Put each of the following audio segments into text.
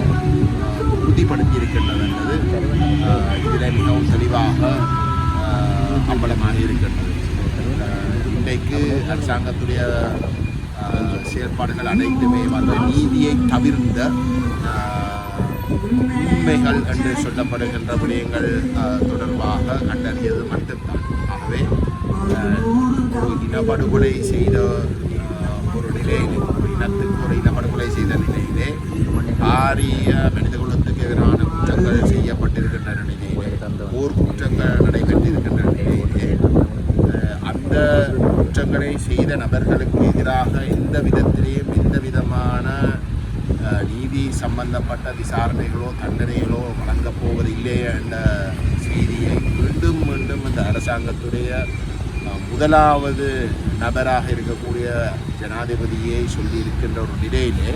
அரசாங்கமும் உறுதிப்படுத்தி இருக்கின்றது என்பது இதில் மிகவும் தெளிவாக அம்பலமாக இருக்கின்றது இன்றைக்கு அரசாங்கத்துடைய செயல்பாடுகள் அனைத்துமே வந்து நீதியை தவிர்ந்த உண்மைகள் என்று சொல்லப்படுகின்ற விடயங்கள் தொடர்பாக கண்டறியது மட்டும்தான். ஆகவே அஹ், படுகொலை செய்த அஹ், ஒரு நிலையில் ஒரு இனத்துக்கு ஒரு இனப்படுகொலை செய்த நிலையிலே பாரிய மனித குலத்துக்கு எதிரான குற்றங்கள் செய்யப்பட்டிருக்கின்ற நிலையிலே போர் குற்றங்கள் நடைபெற்றிருக்கின்ற நிலையிலே அஹ், அந்த குற்றங்களை செய்த நபர்களுக்கு எதிராக எந்த விதத்திலேயும் எந்த விதமான நீதி சம்பந்தப்பட்ட விசாரணைகளோ தண்டனைகளோ வழங்கப் போவதில்லை என்ற செய்தியை மீண்டும் மீண்டும் இந்த அரசாங்கத்துடைய முதலாவது நபராக இருக்கக்கூடிய ஜனாதிபதியை சொல்லியிருக்கின்ற ஒரு நிலையிலே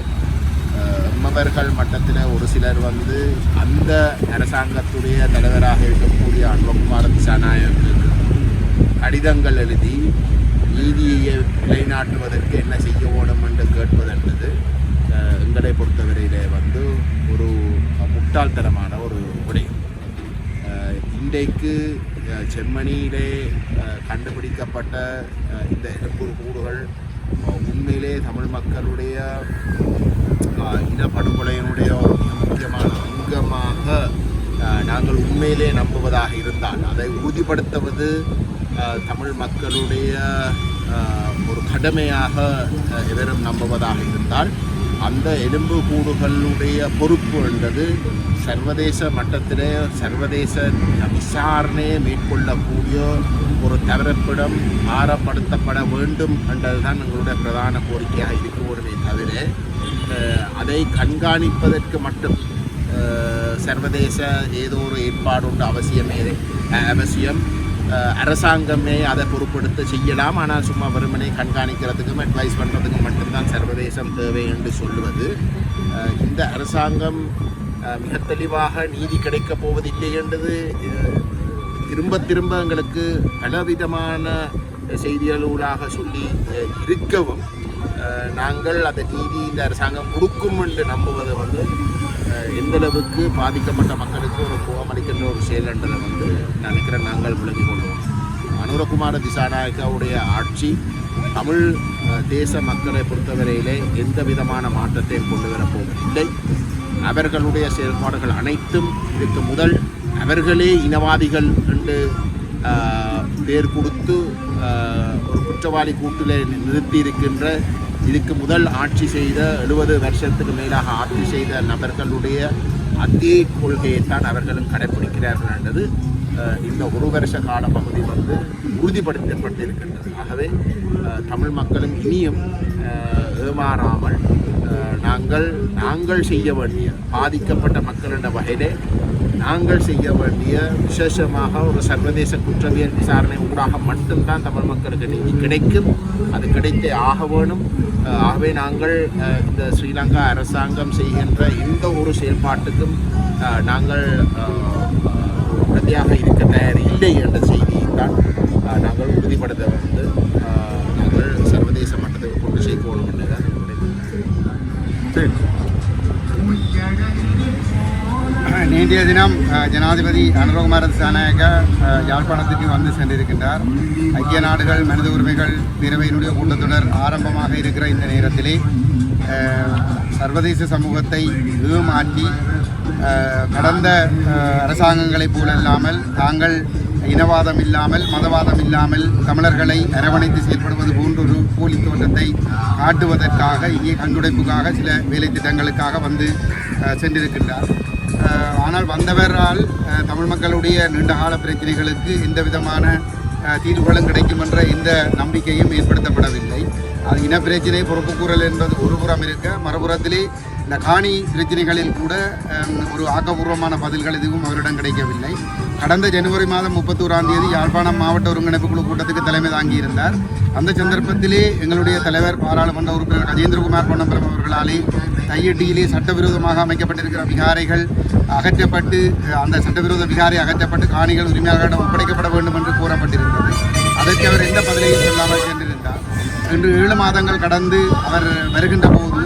அஹ், எம்மவர்கள் மட்டத்தில் ஒரு சிலர் வந்து அந்த அரசாங்கத்துடைய தலைவராக இருக்கக்கூடிய அன்பகுமார் திசாநாயகருக்கு கடிதங்கள் எழுதி நீதியை நிலைநாட்டுவதற்கு என்ன செய்ய வேணும் என்று கேட்பதென்றது எங்களை பொறுத்தவரையிலே வந்து ஒரு முட்டாள்தனமான ஒரு விடயம். இன்றைக்கு செம்மணியிலே கண்டுபிடிக்கப்பட்ட இந்த எலும்புர் கூடுகள் உண்மையிலே தமிழ் மக்களுடைய இனப்படுகொலையினுடைய ஒரு மிக முக்கியமான அங்கமாக நாங்கள் உண்மையிலே நம்புவதாக இருந்தால் அதை உறுதிப்படுத்துவது தமிழ் மக்களுடைய ஒரு கடமையாக எதிரும் எவரும் நம்புவதாக இருந்தால் அந்த எலும்பு கூடுகளுடைய பொறுப்பு என்றது சர்வதேச மட்டத்திலே சர்வதேச விசாரணையை மேற்கொள்ளக்கூடிய ஒரு தவிரப்பிடம் ஆரப்படுத்தப்பட வேண்டும் என்றதுதான் எங்களுடைய பிரதான கோரிக்கையாக இருக்கக்கூடுமே தவிர அதை கண்காணிப்பதற்கு மட்டும் சர்வதேச ஏதோ ஒரு ஏற்பாடு உண்டு அவசியமே அவசியம். அரசாங்கமே அதை பொறுப்படுத்த செய்யலாம். ஆனால் சும்மா வெறுமனே கண்காணிக்கிறதுக்கும் அட்வைஸ் பண்ணுறதுக்கும் மட்டும்தான் சர்வதேசம் தேவை என்று சொல்லுவது. இந்த அரசாங்கம் மிக தெளிவாக நீதி கிடைக்கப் போவதில்லை என்றது திரும்ப திரும்ப எங்களுக்கு பலவிதமான செய்திகளூடாக சொல்லி இருக்கவும் நாங்கள் அந்த நீதி இந்த அரசாங்கம் கொடுக்கும் என்று நம்புவது வந்து எந்தளவுக்கு பாதிக்கப்பட்ட மக்களுக்கு ஒரு கோபமளிக்கின்ற ஒரு செயல் என்றதை வந்து நினைக்கிறேன் நாங்கள் விளங்கிக் கொள்வோம். அனுரகுமார திசாநாயக்காவுடைய ஆட்சி தமிழ் தேச மக்களை பொறுத்தவரையிலே எந்த விதமான மாற்றத்தையும் கொண்டு வரப்போவதில்லை அவர்களுடைய செயல்பாடுகள் அனைத்தும் இதுக்கு முதல் அவர்களே இனவாதிகள் என்று பேர் கொடுத்து ஒரு குற்றவாளி கூட்டில் நிறுத்தி இருக்கின்ற இதுக்கு முதல் ஆட்சி செய்த எழுபது வருஷத்துக்கு மேலாக ஆட்சி செய்த நபர்களுடைய அதே கொள்கையைத்தான் அவர்களும் கடைபிடிக்கிறார்கள் என்றது இந்த ஒரு வருஷ கால பகுதி வந்து உறுதிப்படுத்தப்பட்டிருக்கின்றது. ஆகவே தமிழ் மக்களும் இனியும் ஏமாறாமல் நாங்கள் நாங்கள் செய்ய வேண்டிய பாதிக்கப்பட்ட மக்கள் என்ற வகையிலே நாங்கள் செய்ய வேண்டிய விசேஷமாக ஒரு சர்வதேச குற்றவியல் விசாரணை ஊடாக மட்டும்தான் தமிழ் மக்களுக்கு நீதி கிடைக்கும். அது கிடைத்தே ஆக வேணும். ஆகவே நாங்கள் இந்த ஸ்ரீலங்கா அரசாங்கம் செய்கின்ற எந்த ஒரு செயல்பாட்டுக்கும் நாங்கள் உடனடியாக இருக்க தயார் இல்லை என்ற செய்தியை தான் நாங்கள் உறுதிப்படுத்த வந்து இன்றைய தினம் ஜனாதிபதி அனுரகுமார திசாநாயக்க யாழ்ப்பாணத்திற்கு யாழ்ப்பாணத்துக்கு வந்து சென்றிருக்கின்றார். ஐக்கிய நாடுகள் மனித உரிமைகள் பேரவையினுடைய கூட்டத்தொடர் ஆரம்பமாக இருக்கிற இந்த நேரத்திலே சர்வதேச சமூகத்தை ஏமாற்றி கடந்த அஹ், அரசாங்கங்களைப் போலல்லாமல் தாங்கள் இனவாதம் இல்லாமல் மதவாதம் இல்லாமல் தமிழர்களை அரவணைத்து செயல்படுவது போன்ற ஒரு போலி தோற்றத்தை காட்டுவதற்காக இங்கே கண்டுடைப்புக்காக சில வேலை திட்டங்களுக்காக வந்து சென்றிருக்கின்றார். ஆனால் வந்தவரால் தமிழ் மக்களுடைய நீண்டகால பிரச்சனைகளுக்கு எந்த விதமான தீர்வுகளும் கிடைக்கும் என்ற எந்த நம்பிக்கையும் ஏற்படுத்தப்படவில்லை. அது இன பிரச்சனை பொறுப்புக்கூறல் என்பது ஒரு புறம் இருக்க மறுபுறத்திலே இந்த காணி பிரச்சனைகளில் கூட ஒரு ஆக்கப்பூர்வமான பதில்கள் எதுவும் அவரிடம் கிடைக்கவில்லை. கடந்த ஜனவரி மாதம் முப்பத்தோராம் தேதி யாழ்ப்பாணம் மாவட்ட ஒருங்கிணைப்பு குழு கூட்டத்துக்கு தலைமை தாங்கியிருந்தார். அந்த சந்தர்ப்பத்திலே எங்களுடைய தலைவர் பாராளுமன்ற உறுப்பினர் கஜேந்திரகுமார் பொன்னம்பலம் அவர்களாலே தையட்டியிலே சட்டவிரோதமாக அமைக்கப்பட்டிருக்கிற விகாரைகள் அகற்றப்பட்டு அந்த சட்டவிரோத விகாரை அகற்றப்பட்டு காணிகள் உரிமையாளர்களிடம் ஒப்படைக்கப்பட வேண்டும் என்று கூறப்பட்டிருந்தது. அதற்கு அவர் எந்த பதிலையும் சொல்லாமல் சென்றிருந்தார். இன்று ஏழு மாதங்கள் கடந்து அவர் வருகின்ற போது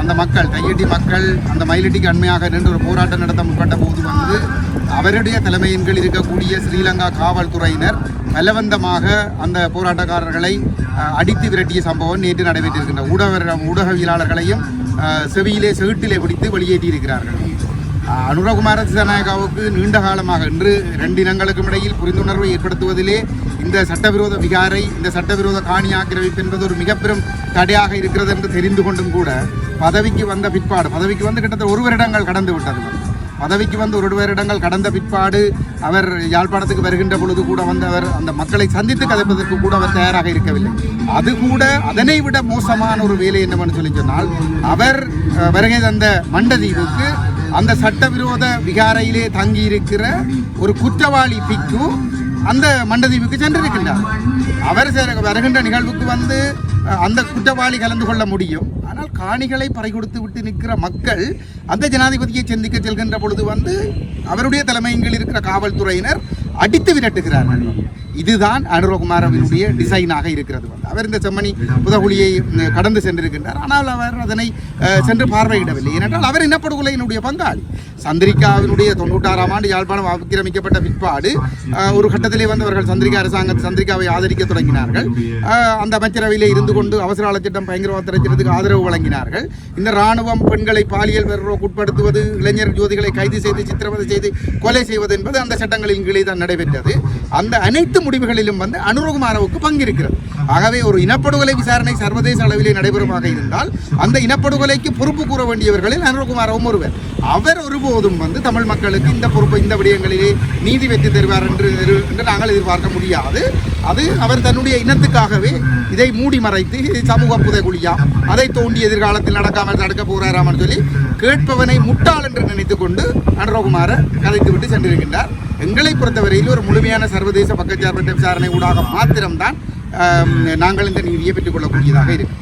அந்த மக்கள் தையட்டி மக்கள் அந்த மயிலட்டிக்கு அண்மையாக நின்று ஒரு போராட்டம் நடத்த முற்பட்ட போது வந்து அவருடைய தலைமையின் கீழ் இருக்கக்கூடிய ஸ்ரீலங்கா காவல்துறையினர் பலவந்தமாக அந்த போராட்டக்காரர்களை அடித்து விரட்டிய சம்பவம் நேற்று நடைபெற்றிருக்கின்ற ஊடக ஊடகவியலாளர்களையும் செவியிலே செவிட்டிலே பிடித்து வெளியேற்றியிருக்கிறார்கள் அஹ், அனுரகுமார திசாநாயகாவுக்கு நீண்ட காலமாக இன்று ரெண்டு இனங்களுக்கும் இடையில் புரிந்துணர்வை ஏற்படுத்துவதிலே இந்த சட்டவிரோத விகாரை இந்த சட்டவிரோத காணி ஆக்கிரமிப்பு என்பது ஒரு மிகப்பெரும் தடையாக இருக்கிறது என்று தெரிந்து கொண்டும் கூட பதவிக்கு வந்த பிற்பாடு பதவிக்கு வந்து கிட்டத்தட்ட ஒரு வருடங்கள் கடந்து விட்டது பதவிக்கு வந்து ஒரு வருடங்கள் கடந்த பிற்பாடு அவர் யாழ்ப்பாணத்துக்கு வருகின்ற பொழுது கூட வந்து அவர் அந்த மக்களை சந்தித்து கதைப்பதற்கு கூட அவர் தயாராக இருக்கவில்லை. அது கூட அதனை விட மோசமான ஒரு வேலை என்னவென்று சொல்லி சொன்னால் அவர் வருகை தந்த மண்டதீவுக்கு அந்த சட்டவிரோத விகாரையிலே தங்கியிருக்கிற ஒரு குற்றவாளி பிக்கு அந்த மண்டதீவுக்கு சென்றிருக்கின்றார். அவர் வருகின்ற நிகழ்வுக்கு வந்து அந்த குற்றவாளி கலந்து கொள்ள முடியும். ஆனால் காணிகளை பறை கொடுத்து விட்டு நிற்கிற மக்கள் அந்த ஜனாதிபதியை சந்திக்க செல்கின்ற பொழுது வந்து அவருடைய தலைமையின் இருக்கிற காவல்துறையினர் அடித்து விரட்டுகிறார்கள். இதுதான் அனுரகுமாரவினுடைய டிசைனாக இருக்கிறது. வந்து அவர் இந்த செம்மணி புதகுழியை கடந்து சென்றிருக்கின்றார். ஆனால் அவர் அதனை சென்று பார்வையிடவில்லை. ஏனென்றால் அவர் இனப்படுகொலையினுடைய பங்காளி. சந்திரிகாவினுடைய தொண்ணூற்றாறாம் ஆண்டு யாழ்ப்பாணம் ஆக்கிரமிக்கப்பட்ட பிற்பாடு ஒரு கட்டத்திலே வந்து அவர்கள் சந்திரிகா அரசாங்க சந்திரிகாவை ஆதரிக்க தொடங்கினார்கள். அந்த அமைச்சரவையிலே இருந்து கொண்டு அவசர திட்டம் பயங்கரவாத திட்டத்துக்கு ஆதரவு வழங்கினார்கள். இந்த ராணுவம் பெண்களை பாலியல் வெறுப்புக்கு உட்படுத்துவது இளைஞர் ஜோதிகளை கைது செய்து சித்திரவதை செய்து கொலை செய்வது என்பது அந்த சட்டங்களின் கீழே தான் நடைபெற்றது. அந்த அனைத்து முடிவுகளிலும் வந்து அனுரகுமாரவுக்கு பங்கிருக்கிறது. ஆகவே ஒரு இனப்படுகொலை விசாரணை சர்வதேச அளவிலே நடைபெறுமாக இருந்தால் அந்த இனப்படுகொலைக்கு பொறுப்பு கூற வேண்டியவர்களில் அனுரகுமாரவும் ஒருவர். அவர் ஒருபோதும் வந்து தமிழ் மக்களுக்கு இந்த பொறுப்பு இந்த விடயங்களிலே நீதி வெற்றி தருவார் என்று என்று நாங்கள் எதிர்பார்க்க முடியாது. அது அவர் தன்னுடைய இனத்துக்காகவே இதை மூடி மறைத்து இது சமூக புதைகுழியா அதை தோண்டி எதிர்காலத்தில் நடக்காமல் தடுக்க போகிறாராமன்னு சொல்லி கேட்பவனை முட்டாள் என்று நினைத்துக்கொண்டு அனுரகுமார கதைத்து விட்டு சென்றிருக்கின்றார். எங்களை பொறுத்தவரையில் ஒரு முழுமையான சர்வதேச பக்கச்சார்பற்ற விசாரணை ஊடாக மாத்திரம்தான் நாங்கள் இந்த நீதியை பெற்றுக்கொள்ளக்கூடியதாக இருக்கு.